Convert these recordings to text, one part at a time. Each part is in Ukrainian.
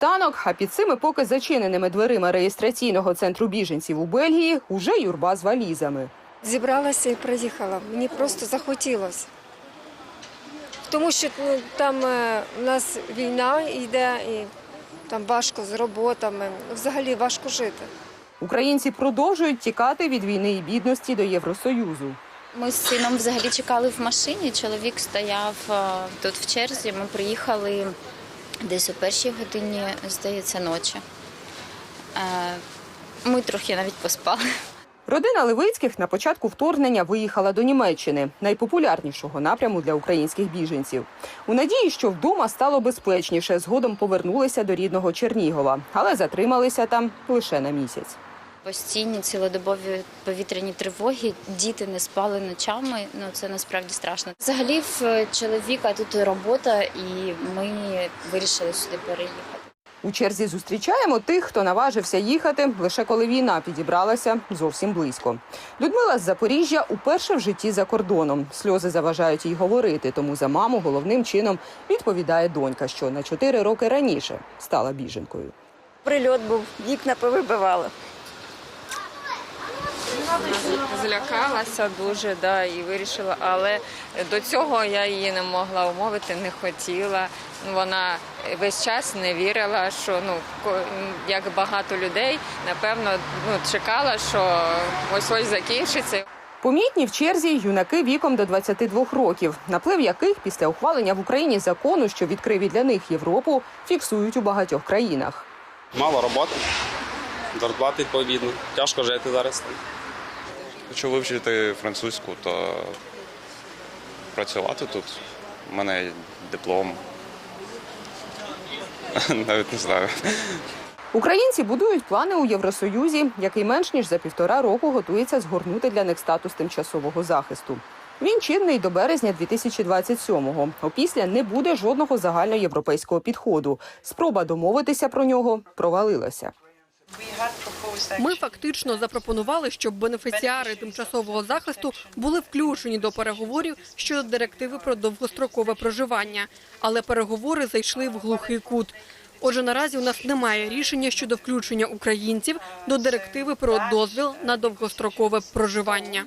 танок, а під цими поки зачиненими дверима реєстраційного центру біженців у Бельгії уже юрба з валізами. Зібралася і приїхала. Мені просто захотілося. Тому що ну, там е, у нас війна йде, і там важко з роботами. Взагалі важко жити. Українці продовжують тікати від війни і бідності до Євросоюзу. Ми з сином взагалі чекали в машині. Чоловік стояв е, тут в черзі. Ми приїхали десь о першій годині, здається, ночі. Е, Ми трохи навіть поспали. Родина Левицьких на початку вторгнення виїхала до Німеччини, найпопулярнішого напряму для українських біженців. У надії, що вдома стало безпечніше, згодом повернулися до рідного Чернігова, але затрималися там лише на місяць. Постійні цілодобові повітряні тривоги, діти не спали ночами. Ну це насправді страшно. Взагалі в чоловіка тут робота, і ми вирішили сюди переїхати. У черзі зустрічаємо тих, хто наважився їхати лише коли війна підібралася зовсім близько. Людмила з Запоріжжя уперше в житті за кордоном. Сльози заважають їй говорити, тому за маму головним чином відповідає донька, що на чотири роки раніше стала біженкою. Прильот був, вікна повибивало. Злякалася дуже, да, і вирішила, але до цього я її не могла умовити, не хотіла. Вона весь час не вірила, що ну ко- як багато людей, напевно, ну чекала, що ось ось закінчиться. Помітні в черзі юнаки віком до 22 років, наплив яких після ухвалення в Україні закону, що відкрив і для них Європу, фіксують у багатьох країнах. Мало роботи, зарплати відповідно. Тяжко жити зараз. Хочу вивчити французьку та працювати тут. У мене є диплом. Навіть не знаю. Українці будують плани у Євросоюзі, який менш ніж за півтора року готується згорнути для них статус тимчасового захисту. Він чинний до березня 2027-го. Опісля не буде жодного загальноєвропейського підходу. Спроба домовитися про нього провалилася. Ми фактично запропонували, щоб бенефіціари тимчасового захисту були включені до переговорів щодо директиви про довгострокове проживання, але переговори зайшли в глухий кут. Отже, наразі у нас немає рішення щодо включення українців до директиви про дозвіл на довгострокове проживання.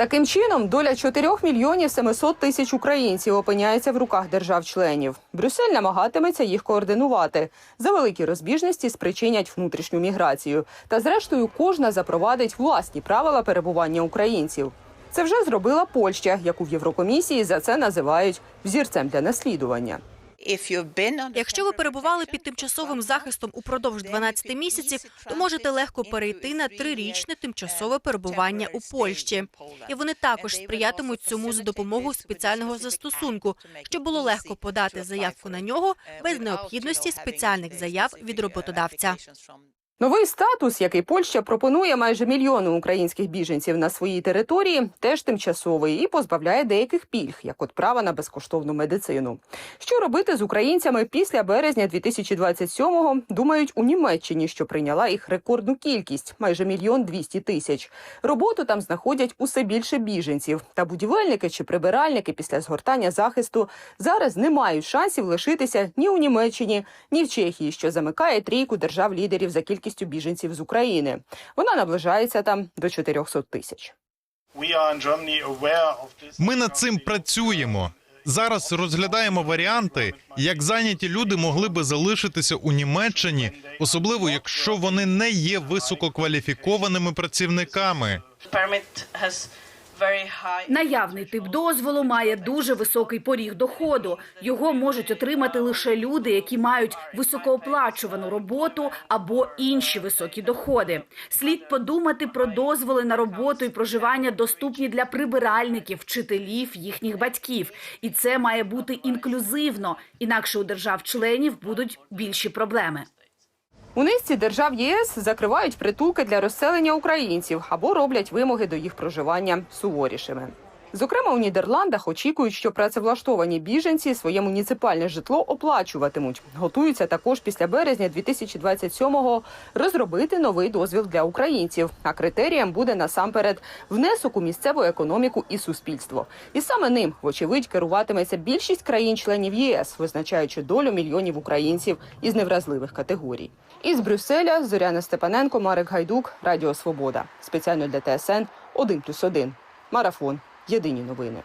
Таким чином, доля 4 мільйонів 700 тисяч українців опиняється в руках держав-членів. Брюссель намагатиметься їх координувати. За великі розбіжності спричинять внутрішню міграцію. Та зрештою кожна запровадить власні правила перебування українців. Це вже зробила Польща, яку в Єврокомісії за це називають взірцем для наслідування. Якщо ви перебували під тимчасовим захистом упродовж 12 місяців, то можете легко перейти на трирічне тимчасове перебування у Польщі. І вони також сприятимуть цьому за допомогою спеціального застосунку, щоб було легко подати заявку на нього без необхідності спеціальних заяв від роботодавця. Новий статус, який Польща пропонує майже мільйону українських біженців на своїй території, теж тимчасовий і позбавляє деяких пільг, як от права на безкоштовну медицину. Що робити з українцями після березня 2027-го, думають у Німеччині, що прийняла їх рекордну кількість майже мільйон двісті тисяч. Роботу там знаходять усе більше біженців. Та будівельники чи прибиральники після згортання захисту зараз не мають шансів лишитися ні у Німеччині, ні в Чехії, що замикає трійку держав-лідерів за кількістю біженців з України. Вона наближається там до 400 тисяч. Ми над цим працюємо. Зараз розглядаємо варіанти, як зайняті люди могли би залишитися у Німеччині, особливо якщо вони не є висококваліфікованими працівниками. Наявний тип дозволу має дуже високий поріг доходу. Його можуть отримати лише люди, які мають високооплачувану роботу або інші високі доходи. Слід подумати про дозволи на роботу і проживання доступні для прибиральників, вчителів, їхніх батьків. І це має бути інклюзивно, інакше у держав-членів будуть більші проблеми. У низці держав ЄС закривають притулки для розселення українців або роблять вимоги до їх проживання суворішими. Зокрема, у Нідерландах очікують, що працевлаштовані біженці своє муніципальне житло оплачуватимуть. Готуються також після березня 2027-го розробити новий дозвіл для українців. А критерієм буде насамперед внесок у місцеву економіку і суспільство. І саме ним, вочевидь, керуватиметься більшість країн-членів єС, визначаючи долю мільйонів українців із невразливих категорій. Із Брюсселя Зоряна Степаненко, Марик Гайдук, Радіо Свобода. Спеціально для ТСН 1+,1. Марафон. Єдині новини.